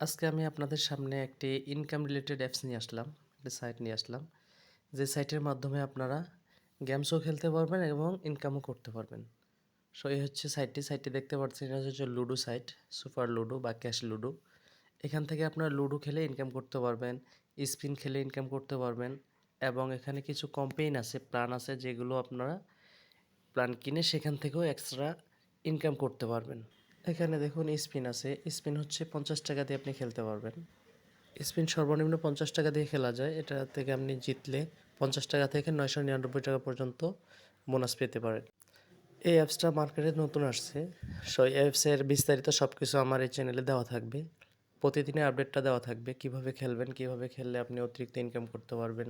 আজকে আমি আপনাদের সামনে একটি ইনকাম রিলেটেড অ্যাপস নিয়ে আসলাম, একটি সাইট নিয়ে আসলাম। যে সাইটের মাধ্যমে আপনারা গেমসও খেলতে পারবেন এবং ইনকামও করতে পারবেন। সো এই হচ্ছে সাইটটি সাইটটি দেখতে পাচ্ছেন, এটা হচ্ছে লুডো সাইট সুপার লুডো বা ক্যাশ লুডো এখান থেকে আপনারা লুডো খেলে ইনকাম করতে পারবেন স্পিন খেলে ইনকাম করতে পারবেন এবং এখানে কিছু কম্পেইন আছে প্ল্যান আছে যেগুলো আপনারা প্ল্যান কিনে সেখান থেকেও এক্সট্রা ইনকাম করতে পারবেন। এখানে দেখুন স্পিন আছে। স্পিন হচ্ছে পঞ্চাশ টাকা দিয়ে আপনি খেলতে পারবেন। স্পিন সর্বনিম্ন পঞ্চাশ টাকা দিয়ে খেলা যায়। এটা থেকে আপনি জিতলে পঞ্চাশ টাকা থেকে নয়শো নিরানব্বই টাকা পর্যন্ত বোনাস পেতে পারেন। এই অ্যাপসটা মার্কেটে নতুন আসছে। সো এই অ্যাপসের বিস্তারিত সব কিছু আমার এই চ্যানেলে দেওয়া থাকবে। প্রতিদিনের আপডেটটা দেওয়া থাকবে। কীভাবে খেলবেন, কীভাবে খেললে আপনি অতিরিক্ত ইনকাম করতে পারবেন।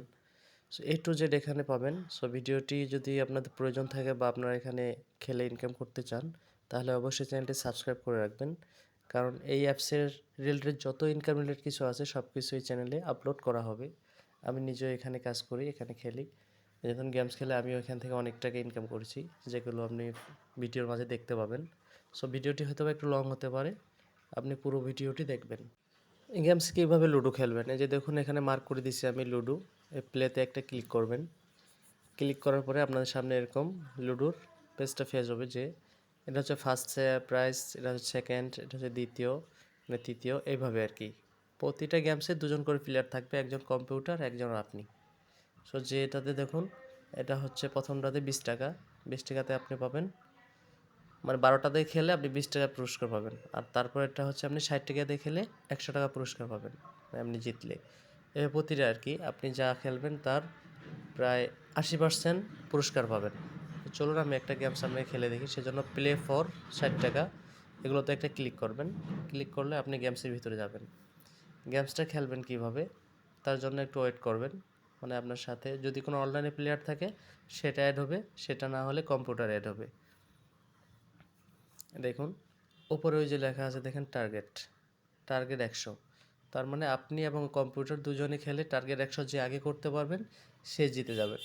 সো এ টু জেড এখানে পাবেন। সো ভিডিওটি যদি আপনাদের প্রয়োজন থাকে বা আপনারা এখানে খেলে ইনকাম করতে চান তাহলে অবশ্যই চ্যানেলটি সাবস্ক্রাইব করে রাখবেন। কারণ এই অ্যাপসের রিলেটেড যত ইনকাম রিলেটেড কিছু আছে সব কিছু এই চ্যানেলে আপলোড করা হবে। আমি নিজেও এখানে কাজ করি, এখানে খেলি। যখন গেমস খেলে আমিও এখান থেকে অনেক টাকা ইনকাম করেছি, যেগুলো আপনি ভিডিওর মাঝে দেখতে পাবেন। সো ভিডিওটি হয়তো বা একটু লং হতে পারে, আপনি পুরো ভিডিওটি দেখবেন। গেমস কীভাবে লুডো খেলবেন? এই যে দেখুন, এখানে মার্ক করে দিচ্ছি আমি লুডো। এই প্লেতে একটা ক্লিক করবেন। ক্লিক করার পরে আপনাদের সামনে এরকম লুডোর পেজটা ফেস হবে যে এটা হচ্ছে ফার্স্ট প্রাইস এটা হচ্ছে সেকেন্ড এটা হচ্ছে দ্বিতীয় মানে তৃতীয়, এইভাবে আর কি। প্রতিটা গেমসে দুজন করে প্লেয়ার থাকবে, একজন কম্পিউটার একজন আপনি। সো যে এটাতে দেখুন, এটা হচ্ছে প্রথমটাতে বিশ টাকা। বিশ টাকাতে আপনি পাবেন মানে বারোটাতে খেলে আপনি বিশ টাকা পুরস্কার পাবেন। আর তারপর এটা হচ্ছে আপনি ষাট টাকা দিয়ে খেলে একশো টাকা পুরস্কার পাবেন মানে আপনি জিতলে। এভাবে প্রতিটা আর কি, আপনি যা খেলবেন তার প্রায় আশি পার্সেন্ট পুরস্কার পাবেন। চলুন আমি একটা গেম সামনে খেলে দেখি, সেজন্য প্লে ফর ষাট টাকা। এগুলোতে একটা ক্লিক করবেন। ক্লিক করলে আপনি গেমসের ভিতরে যাবেন। গেমসটা খেলবেন কীভাবে? তার জন্য একটু ওয়েট করবেন। মানে আপনার সাথে যদি কোনো অনলাইনে প্লেয়ার থাকে, সেটা অ্যাড হবে, সেটা না হলে কম্পিউটার অ্যাড হবে। দেখুন ওপরে ওই যে লেখা আছে, দেখেন টার্গেট টার্গেট একশো। তার মানে আপনি এবং কম্পিউটার দুজনে খেলে টার্গেট একশো যে আগে করতে পারবেন, সে জিতে যাবেন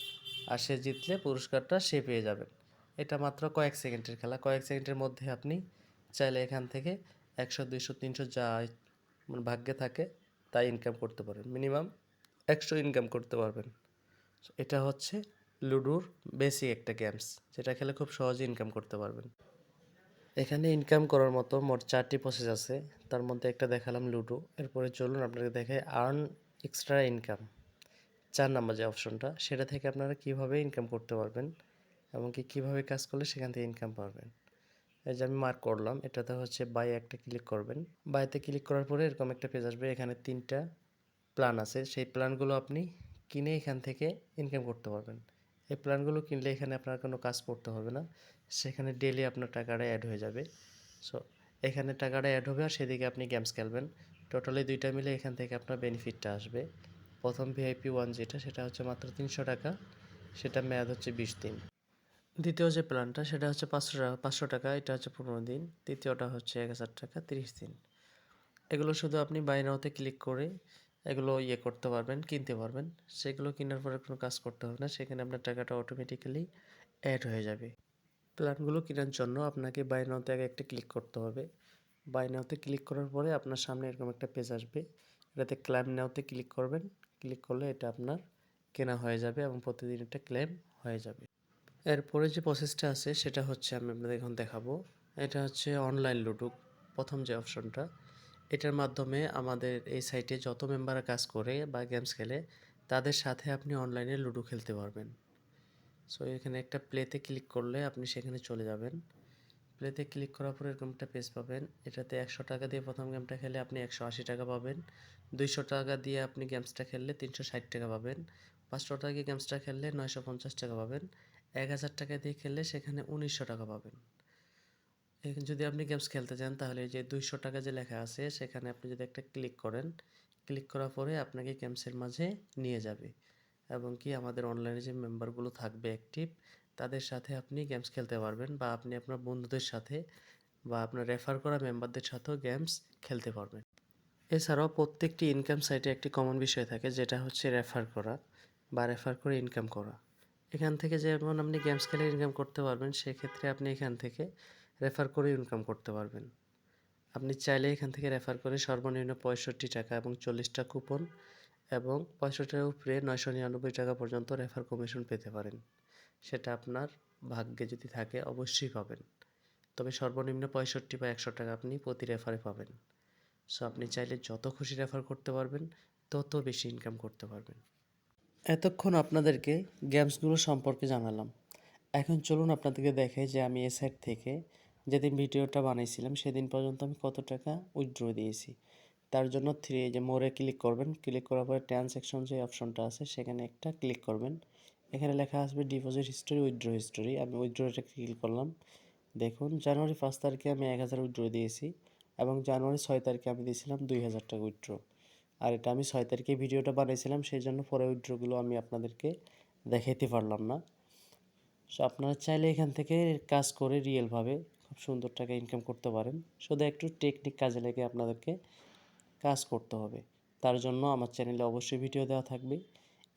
আর সে জিতলে পুরস্কারটা সে পেয়ে যাবেন এটা মাত্র কয়েক সেকেন্ডের খেলা। কয়েক সেকেন্ডের মধ্যে আপনি চাইলে এখান থেকে একশো, দুইশো, তিনশো যা মানে ভাগ্যে থাকে তাই ইনকাম করতে পারেন। মিনিমাম একশো ইনকাম করতে পারবেন। এটা হচ্ছে লুডোর বেসিক একটা গেমস যেটা খেলে খুব সহজে ইনকাম করতে পারবেন। এখানে ইনকাম করার মতো মোট চারটি প্রসেস আছে। তার মধ্যে একটা দেখালাম লুডো। এরপরে চলুন আপনাকে দেখায় আর্ন এক্সট্রা ইনকাম চার নাম্বার যে অপশনটা সেটা থেকে আপনারা কীভাবে ইনকাম করতে পারবেন এবং কি কীভাবে কাজ করলে সেখান থেকে ইনকাম পারবেন এই যে আমি মার্ক করলাম, এটাতে হচ্ছে বাই একটা ক্লিক করবেন। বাইতে ক্লিক করার পরে এরকম একটা পেজ আসবে, এখানে তিনটা প্ল্যান আছে। সেই প্ল্যানগুলো আপনি কিনে এখান থেকে ইনকাম করতে পারবেন। এই প্ল্যানগুলো কিনলে এখানে আপনার কোনো কাজ করতে হবে না। সেখানে ডেলি আপনার টাকাটা অ্যাড হয়ে যাবে। সো এখানে টাকাটা অ্যাড হবে আর সেদিকে আপনি গেমস খেলবেন। টোটালি দুইটা মিলে এখান থেকে আপনার বেনিফিটটা আসবে। প্রথম ভিআইপি ওয়ান যেটা, সেটা হচ্ছে মাত্র তিনশো টাকা। সেটা মেয়াদ হচ্ছে বিশ দিন। দ্বিতীয় যে প্ল্যানটা, সেটা হচ্ছে পাঁচশো টাকা পাঁচশো টাকা, এটা হচ্ছে পনেরো দিন। তৃতীয়টা হচ্ছে এক হাজার টাকা, তিরিশ দিন। এগুলো শুধু আপনি বাই নাওতে ক্লিক করে এগুলো ইয়ে করতে পারবেন, কিনতে পারবেন। সেগুলো কেনার পরে কোনো কাজ করতে হবে না, সেখানে আপনার টাকাটা অটোমেটিক্যালি অ্যাড হয়ে যাবে। প্ল্যানগুলো কেনার জন্য আপনাকে বাই নাওতে আগে একটা ক্লিক করতে হবে। বাই নাওতে ক্লিক করার পরে আপনার সামনে এরকম একটা পেজ আসবে। এটাতে ক্লাইম নাওতে ক্লিক করবেন। ক্লিক করলে এটা আপনার কেনা হয়ে যাবে এবং প্রতিদিন এটা ক্লেম হয়ে যাবে। এরপরে যে প্রসেসটা আছে, সেটা হচ্ছে আমি আপনাদের এখন দেখাবো। এটা হচ্ছে অনলাইন লুডো প্রথম যে অপশনটা এটার মাধ্যমে আমাদের এই সাইটে যত মেম্বাররা কাজ করে বা গেমস খেলে, তাদের সাথে আপনি অনলাইনে লুডো খেলতে পারবেন। সো এখানে একটা প্লেতে ক্লিক করলে আপনি সেখানে চলে যাবেন। প্লেতে ক্লিক করার পর এরকম একটা পেজ পাবেন। এটাতে একশো টাকা দিয়ে প্রথম গেমটা খেলে আপনি একশো আশি টাকা পাবেন। দুইশো টাকা দিয়ে আপনি গেমসটা খেললে তিনশো ষাট টাকা পাবেন। পাঁচশো টাকা দিয়ে গেমসটা খেললে নয়শো পঞ্চাশ টাকা পাবেন। এক হাজার টাকা দিয়ে খেললে সেখানে উনিশশো টাকা পাবেন। যদি আপনি গেমস খেলতে চান, তাহলে যে দুইশো টাকা যে লেখা আছে, সেখানে আপনি যদি একটা ক্লিক করেন ক্লিক করার পরে আপনাকে গেমসের মাঝে নিয়ে যাবে। এবং কি আমাদের অনলাইনে যে মেম্বারগুলো থাকবে অ্যাক্টিভ তাদের সাথে আপনি গেমস খেলতে পারবেন বা আপনি আপনার বন্ধুদের সাথে বা আপনার রেফার করা মেম্বারদের সাথেও গেমস খেলতে পারবেন। এছাড়াও প্রত্যেকটি ইনকাম সাইটে একটি কমন বিষয় থাকে, যেটা হচ্ছে রেফার করা বা রেফার করে ইনকাম করা। এখান থেকে যেমন আপনি গেমস খেলে ইনকাম করতে পারবেন, সেক্ষেত্রে আপনি এখান থেকে রেফার করে ইনকাম করতে পারবেন। আপনি চাইলে এখান থেকে রেফার করে সর্বনিম্ন পঁয়ষট্টি টাকা এবং চল্লিশটা কুপন এবং পঁয়ষট্টি টাকার উপরে নয়শো নিরানব্বই টাকা পর্যন্ত রেফার কমিশন পেতে পারেন। সেটা আপনার ভাগ্যে যদি থাকে অবশ্যই পাবেন। তবে সর্বনিম্ন পঁয়ষট্টি বা একশো টাকা আপনি প্রতি রেফারে পাবেন। সো আপনি চাইলে যত খুশি রেফার করতে পারবেন, তত বেশি ইনকাম করতে পারবেন। এতক্ষণ আপনাদেরকে গেমসগুলো সম্পর্কে জানালাম। এখন চলুন আপনাদেরকে দেখাই যে আমি এ সাইট থেকে যেদিন ভিডিওটা বানিয়েছিলাম সেদিন পর্যন্ত আমি কত টাকা উইথড্র দিয়েছি। তার জন্য থ্রি যে মোড়ে ক্লিক করবেন ক্লিক করার পরে ট্রানজ্যাকশন যে অপশনটা আছে, সেখানে একটা ক্লিক করবেন। এখানে লেখা আসবে ডিপোজিট হিস্টোরি উইথড্র হিস্টোরি আমি উইথড্রটা ক্লিক করলাম। দেখুন, জানুয়ারি পাঁচ তারিখে আমি এক হাজার উইথড্র দিয়েছি এবং জানুয়ারি ছয় তারিখে আমি দিয়েছিলাম দুই হাজার টাকা উইথড্র আর এটা আমি ছয় তারিখে ভিডিওটা বানিয়েছিলাম, সেই জন্য পরে উইথড্রগুলো আমি আপনাদেরকে দেখাইতে পারলাম না। সো আপনারা চাইলে এখান থেকে কাজ করে রিয়েলভাবে খুব সুন্দর টাকা ইনকাম করতে পারেন। শুধু একটু টেকনিক কাজে লেগে আপনাদেরকে কাজ করতে হবে। তার জন্য আমার চ্যানেলে অবশ্যই ভিডিও দেওয়া থাকবে।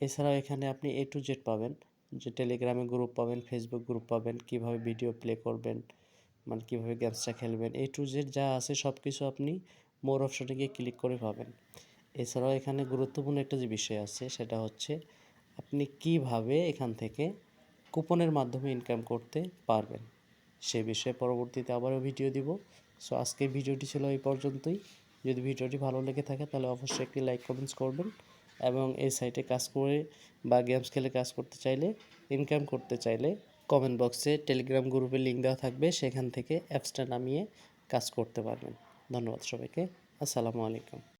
এছাড়াও এখানে আপনি এ টু জেড পাবেন। যে টেলিগ্রামে গ্রুপ পাবেন ফেসবুক গ্রুপ পাবেন, কীভাবে ভিডিও প্লে করবেন মানে কীভাবে গেমসটা খেলবেন এ টু জেড যা আছে সব কিছু আপনি মোর অপশনে গিয়ে ক্লিক করে পাবেন। এছাড়াও এখানে গুরুত্বপূর্ণ একটা যে বিষয় আছে, সেটা হচ্ছে আপনি কীভাবে এখান থেকে কুপনের মাধ্যমে ইনকাম করতে পারবেন। সে বিষয়ে পরবর্তীতে আবারও ভিডিও দিব। সো আজকের ভিডিওটি ছিল এই পর্যন্তই। যদি ভিডিওটি ভালো লেগে থাকে, তাহলে অবশ্যই একটি লাইক কমেন্টস করবেন। এবং এই সাইটে কাজ করে বা গেমস খেলে কাজ করতে চাইলে ইনকাম করতে চাইলে কমেন্ট বক্সে টেলিগ্রাম গ্রুপের লিঙ্ক দেওয়া থাকবে। সেখান থেকে অ্যাপসটা নামিয়ে কাজ করতে পারবেন। ধন্যবাদ সবাইকে। আসসালামু আলাইকুম।